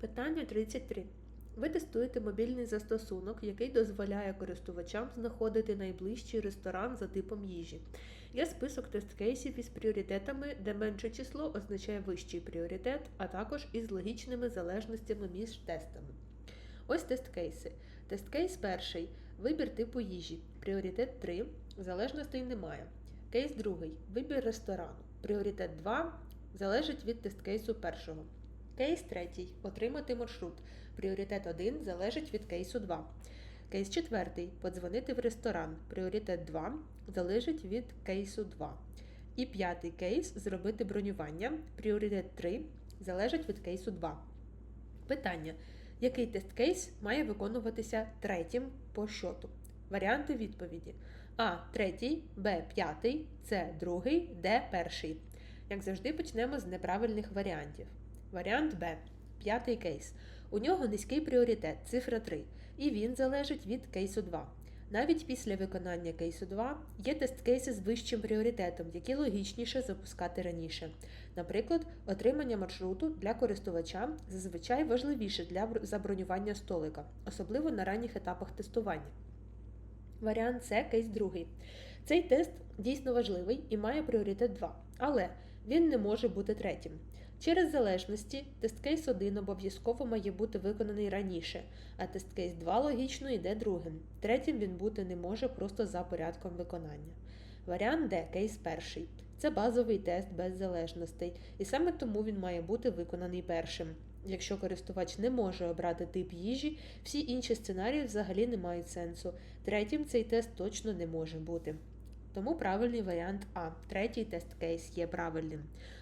Питання 33. Ви тестуєте мобільний застосунок, який дозволяє користувачам знаходити найближчий ресторан за типом їжі. Є список тест-кейсів із пріоритетами, де менше число означає вищий пріоритет, а також із логічними залежностями між тестами. Ось тест-кейси. Тест-кейс перший. Вибір типу їжі. Пріоритет 3. Залежностей немає. Кейс другий. Вибір ресторану. Пріоритет 2. Залежить від тест-кейсу першого. Кейс третій. Отримати маршрут. Пріоритет 1 залежить від кейсу 2. Кейс четвертий. Подзвонити в ресторан. Пріоритет 2 залежить від кейсу 2. І п'ятий кейс зробити бронювання. Пріоритет 3 залежить від кейсу 2. Питання. Який тест-кейс має виконуватися третім по щоту? Варіанти відповіді: А. Третій, Б. П'ятий, С. Другий, Д. Перший. Як завжди, почнемо з неправильних варіантів. Варіант Б. П'ятий кейс. У нього низький пріоритет, цифра 3, і він залежить від кейсу 2. Навіть після виконання кейсу 2 є тест-кейси з вищим пріоритетом, які логічніше запускати раніше. Наприклад, отримання маршруту для користувача зазвичай важливіше для забронювання столика, особливо на ранніх етапах тестування. Варіант С кейс другий. Цей тест дійсно важливий і має пріоритет 2, але він не може бути третім. Через залежності тест-кейс 1 обов'язково має бути виконаний раніше, а тест-кейс 2 логічно йде другим. Третім він бути не може просто за порядком виконання. Варіант Д кейс перший. Це базовий тест без залежностей, і саме тому він має бути виконаний першим. Якщо користувач не може обрати тип їжі, всі інші сценарії взагалі не мають сенсу. Третім цей тест точно не може бути. Тому правильний варіант А. Третій тест-кейс є правильним.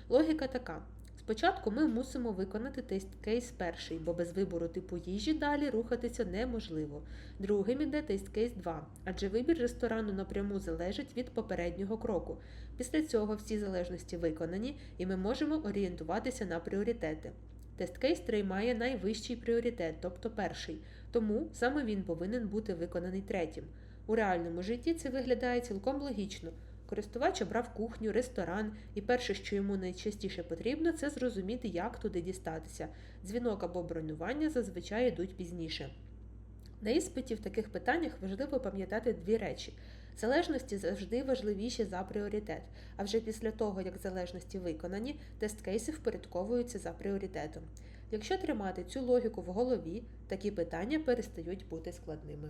Логіка така. Спочатку ми мусимо виконати тест-кейс перший, бо без вибору типу їжі далі рухатися неможливо. Другим іде тест-кейс 2, адже вибір ресторану напряму залежить від попереднього кроку. Після цього всі залежності виконані, і ми можемо орієнтуватися на пріоритети. Тест-кейс 3 має найвищий пріоритет, тобто перший, тому саме він повинен бути виконаний третім. У реальному житті це виглядає цілком логічно. Користувач обрав кухню, ресторан, і перше, що йому найчастіше потрібно, це зрозуміти, як туди дістатися. Дзвінок або бронювання зазвичай йдуть пізніше. На іспиті в таких питаннях важливо пам'ятати дві речі. Залежності завжди важливіші за пріоритет, а вже після того, як залежності виконані, тест-кейси впорядковуються за пріоритетом. Якщо тримати цю логіку в голові, такі питання перестають бути складними.